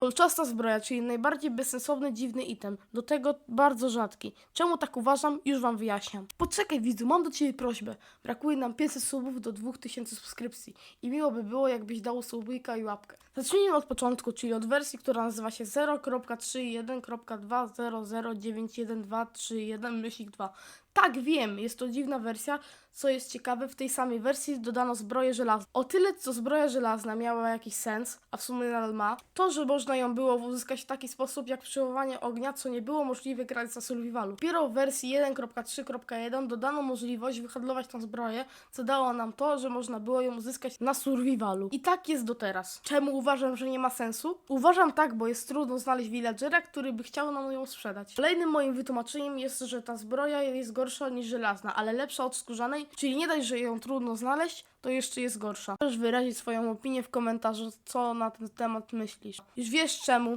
Kolczasta zbroja, czyli najbardziej bezsensowny, dziwny item. Do tego bardzo rzadki. Czemu tak uważam? Już wam wyjaśniam. Poczekaj widzu, mam do ciebie prośbę. Brakuje nam 500 subów do 2000 subskrypcji. I miło by było, jakbyś dał subika i łapkę. Zacznijmy od początku, czyli od wersji, która nazywa się 0.31.2009131 myślik 2. Tak, wiem, jest to dziwna wersja. Co jest ciekawe, w tej samej wersji dodano zbroję żelazną. O tyle, co zbroja żelazna miała jakiś sens, a w sumie nadal ma, to, że można ją było uzyskać w taki sposób jak przywoływanie ognia, co nie było możliwe grać za survivalu. Dopiero w wersji 1.3.1 dodano możliwość wyhandlować tą zbroję, co dało nam to, że można było ją uzyskać na survivalu. I tak jest do teraz. Czemu uważam, że nie ma sensu? Uważam tak, bo jest trudno znaleźć villagera, który by chciał nam ją sprzedać. Kolejnym moim wytłumaczeniem jest, że ta zbroja jest gorsza niż żelazna, ale lepsza od skórzanej, czyli nie dość, że ją trudno znaleźć, to jeszcze jest gorsza. Możesz wyrazić swoją opinię w komentarzu, co na ten temat myślisz. Już wiesz czemu.